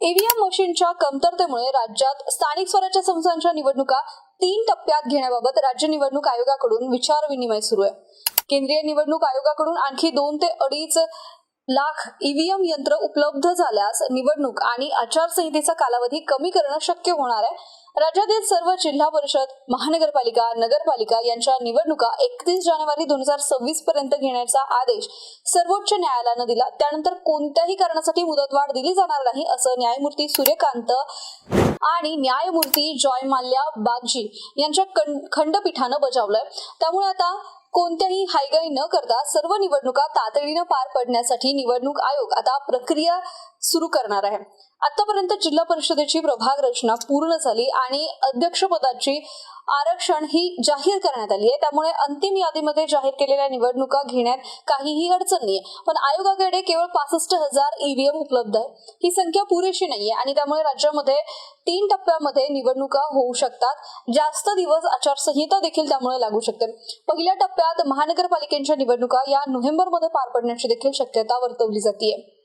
EVM मशीनच्या कमतरतेमुळे राज्यात स्थानिक स्वराज्य संस्थांच्या निवडणुका तीन टप्प्यात घेण्याबाबत राज्य निवडणूक आयोगाकडून विचार विनिमय सुरू आहे. केंद्रीय निवडणूक आयोगाकडून आणखी दोन ते अडीच लाख ईव्हीएम यंत्र उपलब्ध झाल्यास निवडणूक आणि आचारसंहितेचा कालावधी कमी करणं शक्य होणार आहे. राज्यातील सर्व जिल्हा परिषद महानगरपालिका नगरपालिका यांच्या निवडणुका एकतीस जानेवारी दोन हजार सव्वीस पर्यंत घेण्याचा आदेश सर्वोच्च न्यायालयानं दिला. त्यानंतर कोणत्याही कारणासाठी मुदतवाढ दिली जाणार नाही असं न्यायमूर्ती सूर्यकांत आणि न्यायमूर्ती जॉय माल्या बागजी यांच्या खंडपीठानं बजावलंय. त्यामुळे आता कोणत्याही हायगाई न करता सर्व निवडणुका तातडीनं पार पडण्यासाठी निवडणूक आयोग आता प्रक्रिया सुरू करणार आहे. आतापर्यंत जिल्हा परिषदेची प्रभाग रचना पूर्ण झाली आणि अध्यक्षपदाची आरक्षण ही जाहीर करण्यात आली आहे. त्यामुळे अंतिम यादीमध्ये जाहीर केलेल्या निवडणुका घेण्यात काहीही अडचण नाहीये. पण आयोगाकडे केवळ पासष्ट हजार ईव्हीएम उपलब्ध आहे. ही संख्या पुरेशी नाहीये आणि त्यामुळे राज्यामध्ये तीन टप्प्यामध्ये निवडणुका होऊ शकतात. जास्त दिवस आचारसंहिता देखील त्यामुळे लागू शकते. पहिल्या टप्प्यात महानगरपालिकेच्या निवडणुका या नोव्हेंबरमध्ये पार पडण्याची देखील शक्यता वर्तवली जाते